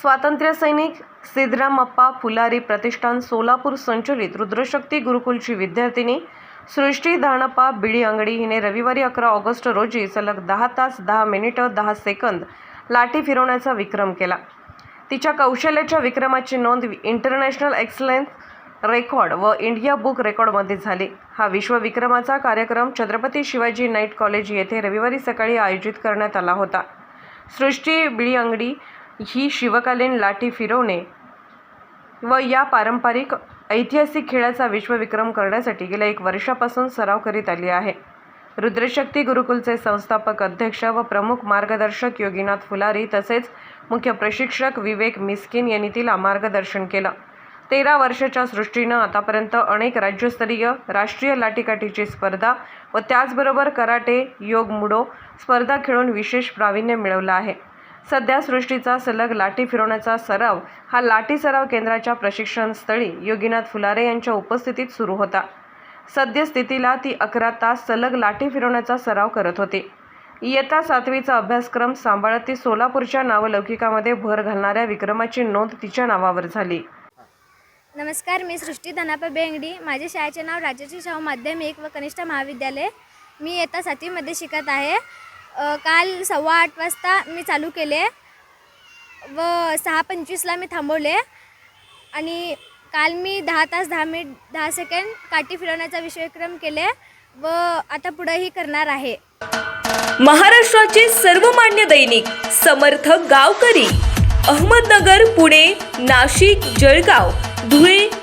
स्वातंत्र्य सैनिक सिद्धरामप्पा फुलारी प्रतिष्ठान सोलापूर संचलित रुद्रशक्ती गुरुकुलची विद्यार्थिनी सृष्टी धाणप्पा बिळी अंगडी हिने रविवारी अकरा ऑगस्ट रोजी सलग दहा तास दहा मिनिटं दहा सेकंद लाठी फिरवण्याचा विक्रम केला. तिच्या कौशल्याच्या विक्रमाची नोंद इंटरनॅशनल एक्सलन्स रेकॉर्ड व इंडिया बुक रेकॉर्डमध्ये झाली. हा विश्वविक्रमाचा कार्यक्रम छत्रपती शिवाजी नाईट कॉलेज येथे रविवारी सकाळी आयोजित करण्यात आला होता. सृष्टी बिळी अंगडी ही शिवकालीन लाठी फिरवणे व या पारंपरिक ऐतिहासिक खेळाचा विश्वविक्रम करण्यासाठी गेल्या एक वर्षापासून सराव करीत आली आहे. रुद्रशक्ती गुरुकुलचे संस्थापक अध्यक्ष व प्रमुख मार्गदर्शक योगीनाथ फुलारी तसेच मुख्य प्रशिक्षक विवेक मिस्किन यांनी तिला मार्गदर्शन केलं. तेरा वर्षाच्या सृष्टीनं आतापर्यंत अनेक राज्यस्तरीय राष्ट्रीय लाठीकाठीची स्पर्धा व त्याचबरोबर कराटे योग मुडो स्पर्धा खेळून विशेष प्रावीण्य मिळवलं आहे. सध्या सृष्टीचा सलग लाठी फिरवण्याचा सराव हा लाठी सराव केंद्राच्या प्रशिक्षण स्थळी योगीनाथ फुलारे यांच्या उपस्थितीत सुरू होता. सद्यस्थितीला ती अकरा तास सलग लाठी फिरवण्याचा सराव करत होती. इयत्ता सातवीचा अभ्यासक्रम सांभाळत ती सोलापूरच्या नावलौकिकामध्ये भर घालणाऱ्या विक्रमाची नोंद तिच्या नावावर झाली. नमस्कार मी सृष्टी धनापा बेंगडी. माझे शाळेचे नाव राजर्षी शाहू माध्यमिक व कनिष्ठ महाविद्यालय. मी इयत्ता सातवीमध्ये शिकत आहे. काल सव्वा आठ वाजता मी चालू केले व सहा पंचवीसला मी थांबवले. आणि काल मी दहा तास दहा मिनिट दहा सेकंड काठी फिरवण्याचा विषयक्रम केले व आता पुढंही करणार आहे. महाराष्ट्राचे सर्वमान्य दैनिक समर्थ गावकरी अहमदनगर पुणे नाशिक जळगाव धुळे